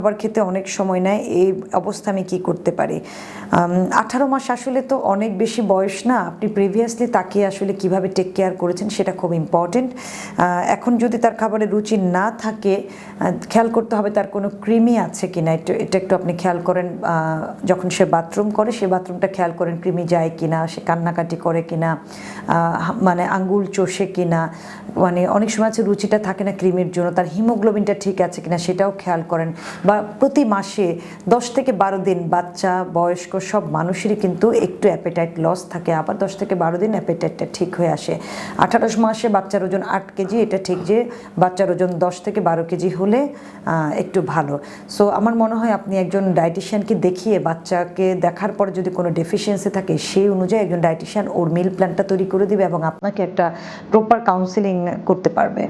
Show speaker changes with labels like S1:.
S1: খাবার খেতে অনেক সময় নেয় এই অবস্থা আমি কি করতে পারি? আঠারো মাস আসলে তো অনেক বেশি বয়স না। আপনি প্রিভিয়াসলি তাকে আসলে কীভাবে টেক কেয়ার করেছেন সেটা খুব ইম্পর্টেন্ট এখন যদি তার খাবারে রুচি না থাকে খেয়াল করতে হবে তার কোনো কৃমি আছে কিনা। এটা এটা একটু আপনি খেয়াল করেন যখন সে বাথরুম করে সে বাথরুমটা খেয়াল করেন কৃমি যায় কিনা সে কান্নাকাটি করে কিনা আহ, মানে আঙ্গুল চষে কিনা মানে অনেক সময় আছে রুচিটা থাকে না ক্রিমের জন্য তার হিমোগ্লোবিনটা ঠিক আছে কিনা সেটাও খেয়াল করেন। বা প্রতি মাসে দশ থেকে বারো দিন বাচ্চা, বয়স্ক সব মানুষেরই কিন্তু একটু অ্যাপেটাইট লস থাকে। আবার দশ থেকে বারো দিন অ্যাপেটাইটটা ঠিক হয়ে আসে। আঠারো মাসে বাচ্চার ওজন আট কেজি, এটা ঠিক যে বাচ্চার ওজন দশ থেকে বারো কেজি হলে একটু ভালো। সো আমার মনে হয় আপনি একজন ডায়েটিশিয়ানকে দেখিয়ে বাচ্চাকে দেখার পর যদি কোনো ডেফিসিয়েন্সি থাকে, সেই অনুযায়ী একজন ডায়েটিশিয়ান ওর মিল প্ল্যানটা তৈরি করে দিবে এবং আপনাকে একটা প্রপার কাউন্সিলিং করতে পারবে।